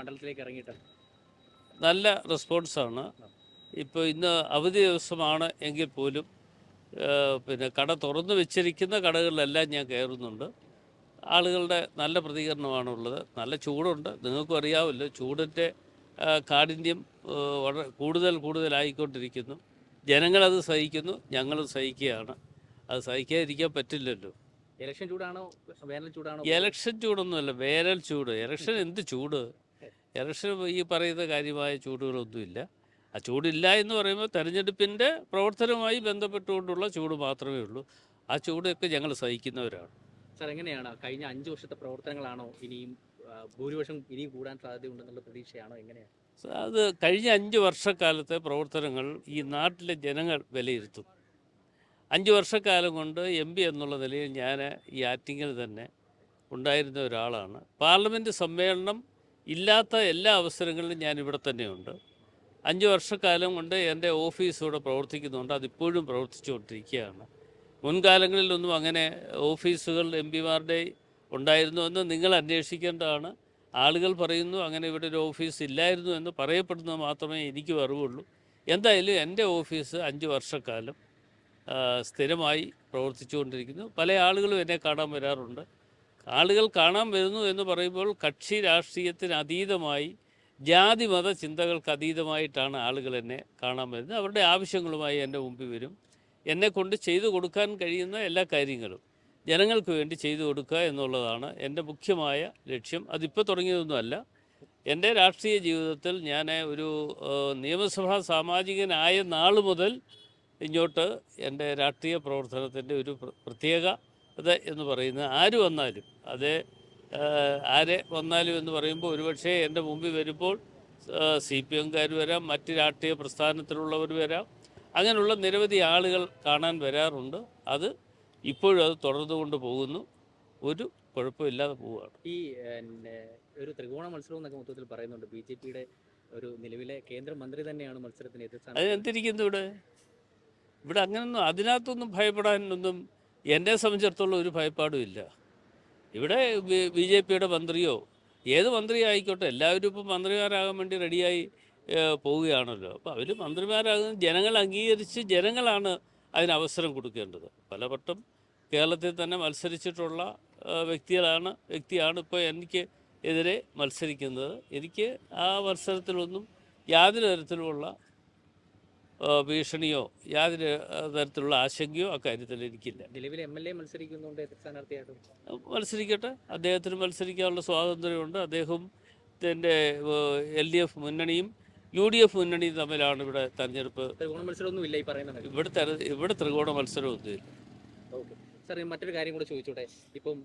മണ്ഡലത്തിലേക്ക് ഇറങ്ങിയിട്ട്? നല്ല റെസ്പോൺസാണ് ഇപ്പോൾ ഇന്ന് അവധി ദിവസമാണ് എങ്കിൽ പോലും പിന്നെ കട തുറന്നു വെച്ചിരിക്കുന്ന കടകളിലെല്ലാം ഞാൻ കയറുന്നുണ്ട്. ആളുകളുടെ നല്ല പ്രതികരണമാണുള്ളത്. നല്ല ചൂടുണ്ട്. നിങ്ങൾക്കും അറിയാമല്ലോ ചൂടിന്റെ കാഠിന്യം വളരെ കൂടുതൽ കൂടുതലായിക്കൊണ്ടിരിക്കുന്നു. ജനങ്ങളത് സഹിക്കുന്നു ഞങ്ങളും സഹിക്കുകയാണ്. അത് സഹിക്കാതിരിക്കാൻ പറ്റില്ലല്ലോ. ഇലക്ഷൻ ചൂടാണോ? വേനൽ ചൂടാണോ? ഇലക്ഷൻ ചൂടൊന്നുമല്ല വേനൽ ചൂട്. ഇലക്ഷൻ എന്ത് ചൂട്? ഇലക്ഷൻ ഈ പറയുന്ന കാര്യമായ ചൂടുകളൊന്നുമില്ല. ആ ചൂടില്ല എന്ന് പറയുമ്പോൾ തെരഞ്ഞെടുപ്പിന്റെ പ്രവർത്തനവുമായി ബന്ധപ്പെട്ടുകൊണ്ടുള്ള ചൂട് മാത്രമേ ഉള്ളൂ. ആ ചൂടൊക്കെ ഞങ്ങൾ സഹിക്കുന്നവരാണ്. സാർ എങ്ങനെയാണ്? കഴിഞ്ഞ അഞ്ച് വർഷത്തെ പ്രവർത്തനങ്ങളാണോ ഇനിയും ഭൂരിപക്ഷം ഇനിയും കൂടാൻ സാധ്യതയുണ്ടെന്നുള്ള പ്രതീക്ഷയാണോ? എങ്ങനെയാണ്? അത് കഴിഞ്ഞ അഞ്ച് വർഷക്കാലത്തെ പ്രവർത്തനങ്ങൾ ഈ നാട്ടിലെ ജനങ്ങൾ വിലയിരുത്തും. അഞ്ച് വർഷക്കാലം കൊണ്ട് എം പി എന്നുള്ള നിലയിൽ ഞാൻ ഈ ആറ്റിങ്ങിൽ തന്നെ ഉണ്ടായിരുന്ന ഒരാളാണ്. പാർലമെന്റ് സമ്മേളനം ഇല്ലാത്ത എല്ലാ അവസരങ്ങളിലും ഞാൻ ഇവിടെ തന്നെയുണ്ട്. അഞ്ച് വർഷക്കാലം കൊണ്ട് എന്റെ ഓഫീസ് ഇവിടെ പ്രവർത്തിക്കുന്നുണ്ട് അതിപ്പോഴും പ്രവർത്തിച്ചുകൊണ്ടിരിക്കുകയാണ്. മുൻകാലങ്ങളിലൊന്നും അങ്ങനെ ഓഫീസുകൾ എം പിമാരുടെ ഉണ്ടായിരുന്നു എന്ന് നിങ്ങൾ അന്വേഷിക്കേണ്ടതാണ്. ആളുകൾ പറയുന്നു അങ്ങനെ ഇവിടെ ഒരു ഓഫീസ് ഇല്ലായിരുന്നു എന്ന് പറയപ്പെടുന്നത് മാത്രമേ എനിക്കും അറിവുള്ളൂ. എന്തായാലും എന്റെ ഓഫീസ് അഞ്ച് വർഷക്കാലം സ്ഥിരമായി പ്രവർത്തിച്ചുകൊണ്ടിരിക്കുന്നു. പല ആളുകളും എന്നെ കാണാൻ വരാറുണ്ട്. ആളുകൾ കാണാൻ വരുന്നു എന്ന് പറയുമ്പോൾ കക്ഷി രാഷ്ട്രീയത്തിന് അതീതമായി ജാതി മത ചിന്തകൾക്ക് അതീതമായിട്ടാണ് ആളുകൾ എന്നെ കാണാൻ വരുന്നത്. അവരുടെ ആവശ്യങ്ങളുമായി എന്റെ മുമ്പിൽ വരും. എന്നെ കൊണ്ട് ചെയ്തു കൊടുക്കാൻ കഴിയുന്ന എല്ലാ കാര്യങ്ങളും ജനങ്ങൾക്ക് വേണ്ടി ചെയ്തു കൊടുക്കുക എന്നുള്ളതാണ് എന്റെ മുഖ്യമായ ലക്ഷ്യം. അതിപ്പോൾ തുടങ്ങിയതൊന്നുമല്ല. എന്റെ രാഷ്ട്രീയ ജീവിതത്തിൽ ഞാൻ ഒരു നിയമസഭാ സാമാജികനായ നാൾ മുതൽ ഇങ്ങോട്ട് എന്റെ രാഷ്ട്രീയ പ്രവർത്തനത്തിന്റെ ഒരു പ്ര- പ്രത്യേകത എന്ന് പറയുന്നത് ആര് വന്നാലും അത് ആരെ വന്നാലും എന്ന് പറയുമ്പോൾ ഒരുപക്ഷേ എന്റെ മുമ്പിൽ വരുമ്പോൾ സി പി എംകാർ വരാം മറ്റ് രാഷ്ട്രീയ പ്രസ്ഥാനത്തിലുള്ളവർ വരാം. അങ്ങനെയുള്ള നിരവധി ആളുകൾ കാണാൻ വരാറുണ്ട്. അത് ഇപ്പോഴും അത് തുടർന്നു തുടർന്നുകൊണ്ട് പോകുന്നു. ഒരു കുഴപ്പമില്ലാതെ പോവുകയാണ്. ഈ ഒരു ത്രികോണ മത്സരം എന്നൊക്കെ മൊത്തത്തിൽ പറയുന്നുണ്ട്. ബി ജെ പിയുടെ ഒരു നിലവിലെ കേന്ദ്രമന്ത്രി തന്നെയാണ് മത്സരത്തിന് എതിർ അതിനെന്തിരിക്കുന്നു ഇവിടെ? ഇവിടെ അങ്ങനൊന്നും അതിനകത്തൊന്നും ഭയപ്പെടാനൊന്നും എന്നെ സംബന്ധിച്ചിടത്തോളം ഒരു ഭയപ്പാടും ഇല്ല. ഇവിടെ ബി ജെ പിയുടെ മന്ത്രിയോ ഏത് മന്ത്രി ആയിക്കോട്ടെ എല്ലാവരും ഇപ്പോൾ മന്ത്രിമാരാകാൻ വേണ്ടി റെഡിയായി പോവുകയാണല്ലോ. അപ്പോൾ അവർ മന്ത്രിമാരാകുന്ന ജനങ്ങൾ അംഗീകരിച്ച് ജനങ്ങളാണ് അതിന് അവസരം കൊടുക്കേണ്ടത്. പലവട്ടം കേരളത്തിൽ തന്നെ മത്സരിച്ചിട്ടുള്ള വ്യക്തികളാണ് വ്യക്തിയാണ് ഇപ്പോൾ എനിക്ക് എതിരെ മത്സരിക്കുന്നത്. എനിക്ക് ആ മത്സരത്തിലൊന്നും യാതൊരു തരത്തിലുമുള്ള ഭീഷണിയോ യാതൊരു തരത്തിലുള്ള ആശങ്കയോ അക്കാര്യത്തിൽ എനിക്കില്ല. നിലവിലെ എം എൽ എ മത്സരിക്കുന്നുണ്ട് മത്സരിക്കട്ടെ. അദ്ദേഹത്തിന് മത്സരിക്കാനുള്ള സ്വാതന്ത്ര്യമുണ്ട്. അദ്ദേഹം തന്റെ എൽ ഡി എഫ് മുന്നണിയും യു ഡി എഫ് മുന്നണിയും തമ്മിലാണ് ഇവിടെ തെരഞ്ഞെടുപ്പ്. ത്രികോണ മത്സരമൊന്നും ഇല്ല ഈ പറയുന്നത് ഇവിടെ ഇവിടെ ത്രികോണ മത്സരമൊന്നുമില്ല. ഓക്കെ. സാർ മറ്റൊരു കാര്യം കൂടെ ചോദിച്ചോട്ടെ? ഇപ്പം